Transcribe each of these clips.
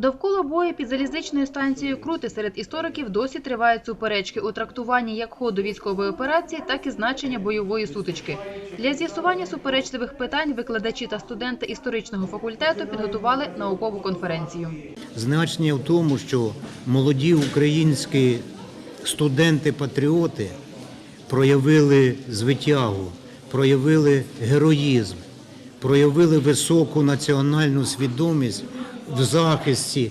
Довкола бою під залізничною станцією Крути серед істориків досі тривають суперечки у трактуванні як ходу військової операції, так і значення бойової сутички. Для з'ясування суперечливих питань викладачі та студенти історичного факультету підготували наукову конференцію. Значення в тому, що молоді українські студенти-патріоти проявили звитягу, проявили героїзм, проявили високу національну свідомість в захисті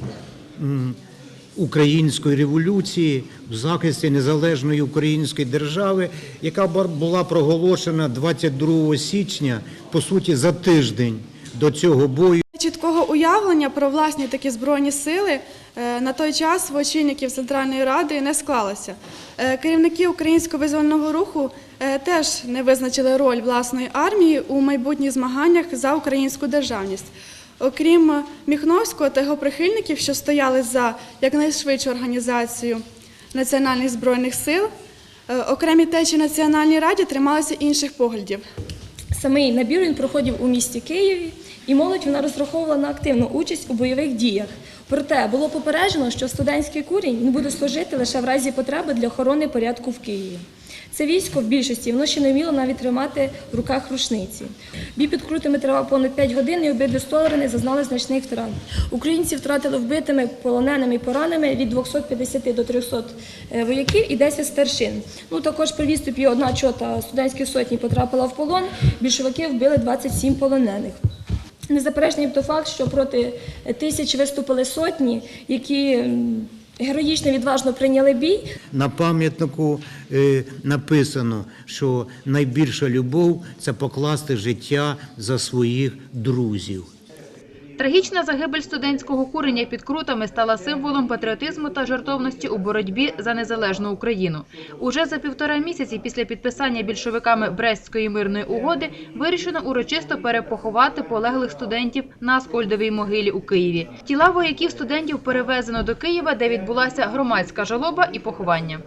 української революції, в захисті незалежної української держави, яка була проголошена 22 січня, по суті, за тиждень до цього бою. Чіткого уявлення про власні такі збройні сили е, на той час в очільників Центральної Ради не склалося. Е, Керівники українського визвольного руху е, теж не визначили роль власної армії у майбутніх змаганнях за українську державність. Окрім Міхновського та його прихильників, що стояли за якнайшвидшу організацію національних збройних сил, е, окремі течі Національній раді трималися інших поглядів. Самий набір він проходив у місті Києві, і молодь вона розраховувала на активну участь у бойових діях. Проте було попереджено, що студентський курінь буде служити лише в разі потреби для охорони порядку в Києві. Це військо в більшості воно ще не вміло навіть тримати в руках рушниці. Бій під крутими тривав понад 5 годин, і обидві сторони зазнали значних втрат. Українці втратили вбитими, полоненими і пораненими від 250 до 300 е, вояків і 10 старшин. Ну також при відступі одна чота студентської сотні потрапила в полон. Більшовики вбили 27 полонених. Незаперечний то факт, що проти тисяч виступили сотні, які героїчно відважно прийняли бій. На пам'ятнику е, написано, що найбільша любов це покласти життя за своїх друзів. Трагічна загибель студентського курення під крутами стала символом патріотизму та жертовності у боротьбі за незалежну Україну. Уже за півтора місяці після підписання більшовиками Брестської мирної угоди вирішено урочисто перепоховати полеглих студентів на Аскольдовій могилі у Києві. Тіла вояків студентів перевезено до Києва, де відбулася громадська жалоба і поховання.